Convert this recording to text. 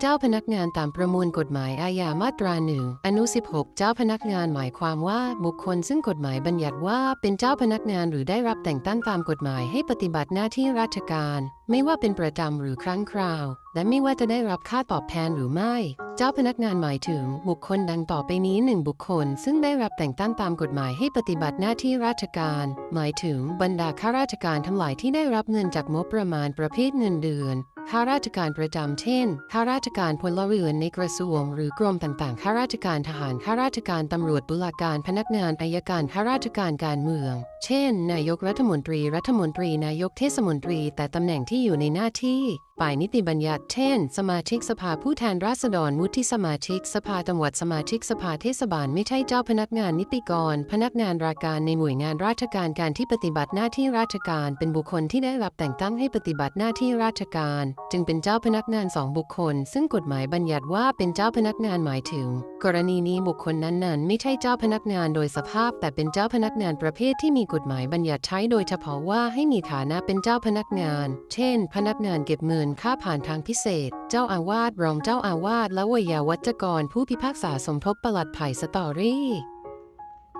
เจ้าพนักงานตามประมวลกฎหมายอาญามาตราหนึ่งอนุ 16 เจ้าพนักงานหมายความว่าบุคคลซึ่งกฎหมายบัญญัติว่าเป็นเจ้าพนักงานหรือได้รับแต่งตั้งตามกฎหมายให้ปฏิบัติหน้าที่ราชการ ไม่ว่าเป็นประจำหรือครั้งคราว และไม่ว่าจะได้รับค่าตอบแทนหรือไม่ เจ้าพนักงานหมายถึงบุคคลดังต่อไปนี้หนึ่งบุคคล ซึ่งได้รับแต่งตั้งตามกฎหมายให้ปฏิบัติหน้าที่ราชการ หมายถึงบรรดาข้าราชการทั้งหลายที่ได้รับเงินจากงบประมาณประเภทเงินเดือน ข้าราชการประจำเช่นข้าราชการพลเรือนในกระทรวงหรือกรมต่างๆข้าราชการทหารข้าราชการตำรวจบุลาการพนักงานอายการข้าราชการการเมือง เช่น นายกรัฐมนตรี รัฐมนตรีนายกเทศมนตรี แต่ตำแหน่งที่อยู่ในหน้าที่ ฝ่ายนิติบัญญัติเช่น สมาชิกสภาผู้แทนราษฎรวุฒิสมาชิก สภาจังหวัดสมาชิกสภาเทศบาลไม่ใช่เจ้าพนักงานนิติกร พนักงานราการในหน่วยงานราชการการที่ปฏิบัติหน้าที่ราชการ เป็นบุคคลที่ได้รับแต่งตั้งให้ปฏิบัติหน้าที่ราชการ จึงเป็นเจ้าพนักงานสองบุคคล ซึ่งกฎหมายบัญญัติว่าเป็นเจ้าพนักงานหมายถึง กรณีนี้บุคคลนั้นๆ ไม่ใช่เจ้าพนักงานโดยสภาพ แต่เป็นเจ้าพนักงานประเภทที่มีกฎหมายบัญญัติใช้โดยเฉพาะว่าให้มีฐานะเป็นเจ้าพนักงาน เช่น พนักงานเก็บเงินนค่าผ่านทางพิเศษ เจ้าอาวาสรองเจ้าอาวาสและวิยาวัจกรผู้พิพากษาสมทบประหลัดไผ่สตอรี่